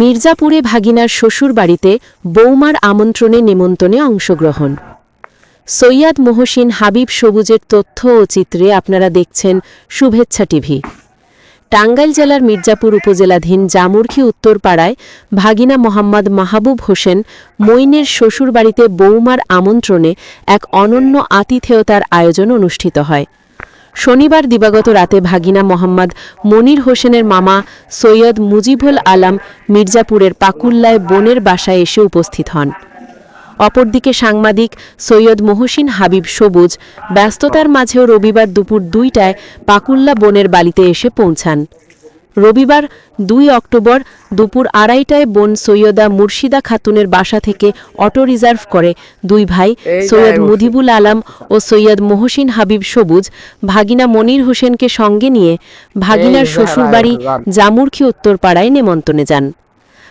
মির্জাপুরে ভাগিনার শ্বশুর বাড়িতে বৌমার আমন্ত্রণে নেমন্তণে অংশগ্রহণ। সৈয়াদ মহসিন হাবিব সবুজের তথ্য ও চিত্রে আপনারা দেখছেন শুভেচ্ছা টিভি। টাঙ্গাইল জেলার মির্জাপুর উপজেলাধীন জামুরখি উত্তরপাড়ায় ভাগিনা মোহাম্মদ মাহবুব হোসেন মইনের শ্বশুরবাড়িতে বৌমার আমন্ত্রণে এক অনন্য আতিথেয়তার আয়োজন অনুষ্ঠিত হয়। শনিবার দিবাগত রাতে ভাগিনা মোহাম্মদ মনির হোসেনের মামা সৈয়দ মুজিবুল আলম মির্জাপুরের পাকুল্লায় বোনের বাসায় এসে উপস্থিত হন। অপরদিকে সাংবাদিক সৈয়দ মহসিন হাবিব সবুজ ব্যস্ততার মাঝেও রবিবার দুপুর দুইটায় পাকুল্লা বনের বালিতে এসে পৌঁছান। রবিবার দুই অক্টোবর দুপুর আড়াইটায় বোন সৈয়দা মুর্শিদা খাতুনের বাসা থেকে অটো রিজার্ভ করে। দুই ভাই সৈয়দ মুদিবুল আলাম ও সৈয়দ মহসিন হাবিব সবুজ ভাগিনা মনির হোসেনকে সঙ্গে নিয়ে ভাগিনার শ্বশুরবাড়ি জামুরখি উত্তরপাড়ায় নেমন্তণে যান।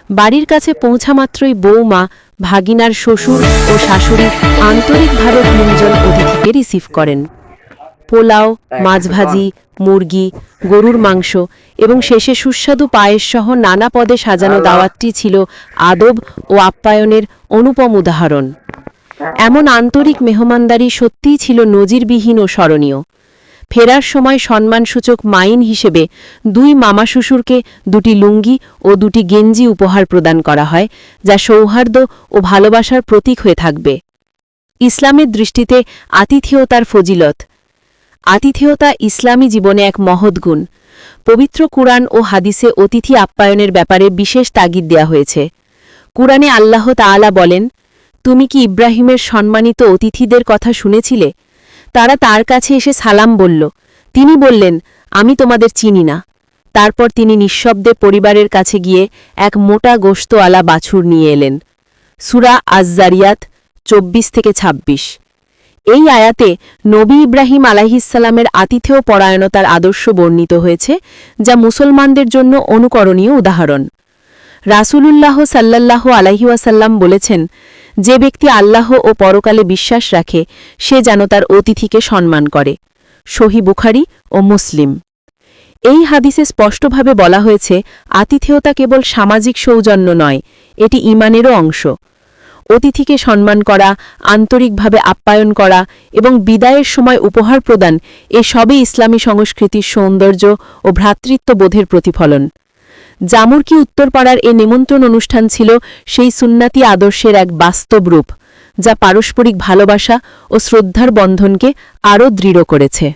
বাড়ির কাছে পৌঁছামাত্রই বৌমা ভাগিনার শ্বশুর ও শাশুড়ি আন্তরিকভাবে তিনজন অতিথিকে রিসিভ করেন। পোলাও মাছ ভাজি মুরগি গরুর মাংস এবং শেষে সুস্বাদু পায়েস সহ নানা পদে সাজানো দাওয়াতটি ছিল আদব ও আপ্যায়নের অনুপম উদাহরণ। এমন আন্তরিক মেহমানদারি সত্যিই ছিল নজিরবিহীন ও স্মরণীয়। ফেরার সময় সম্মানসূচক মাইন হিসেবে দুই মামা শ্বশুরকে দুটি লুঙ্গি ও দুটি গেঞ্জি উপহার প্রদান করা হয় যা সৌহার্দ্য ও ভালোবাসার প্রতীক হয়ে থাকবে। ইসলামের দৃষ্টিতে আতিথেয়তার ফজিলত। আতিথেয়তা ইসলামী জীবনে এক মহৎ গুণ। পবিত্র কুরআন ও হাদিসে অতিথি আপ্যায়নের ব্যাপারে বিশেষ তাগিদ দেয়া হয়েছে। কুরআনে আল্লাহ তাআলা বলেন, তুমি কি ইব্রাহিমের সম্মানিত অতিথিদের কথা শুনেছিলে? তারা তার কাছে এসে সালাম বলল। তিনি বললেন, আমি তোমাদের চিনি না। তারপর তিনি নিঃশব্দে পরিবারের কাছে গিয়ে এক মোটা গোশতওয়ালা বাছুর নিয়ে এলেন। সুরা আজজারিয়াত চব্বিশ থেকে ২৬ এই আয়াতে নবী ইব্রাহিম আলাহিসাল্লামের আতিথেয় পরায়ণতার আদর্শ বর্ণিত হয়েছে, যা মুসলমানদের জন্য অনুকরণীয় উদাহরণ। রাসূলুল্লাহ সাল্লাল্লাহু আলাইহিওয়াসাল্লাম বলেছেন, যে ব্যক্তি আল্লাহ ও পরকালে বিশ্বাস রাখে, সে যেন তার অতিথিকে সম্মান করে। সহি বুখারি ও মুসলিম। এই হাদিসে স্পষ্টভাবে বলা হয়েছে, আতিথেয়তা কেবল সামাজিক সৌজন্য নয়, এটি ইমানেরও অংশ। অতিথিকে সম্মান করা, আন্তরিকভাবে আপ্যায়ন করা এবং বিদায়ের সময় উপহার প্রদান, এ সবই ইসলামী সংস্কৃতির সৌন্দর্য ও ভ্রাতৃত্ববোধের প্রতিফলন। জামুরকি উত্তরপাড়ার এ নিমন্ত্রণ অনুষ্ঠান ছিল সেই সুন্নাতি আদর্শের এক বাস্তব রূপ, যা পারস্পরিক ভালোবাসা ও শ্রদ্ধার বন্ধনকে আরও দৃঢ় করেছে।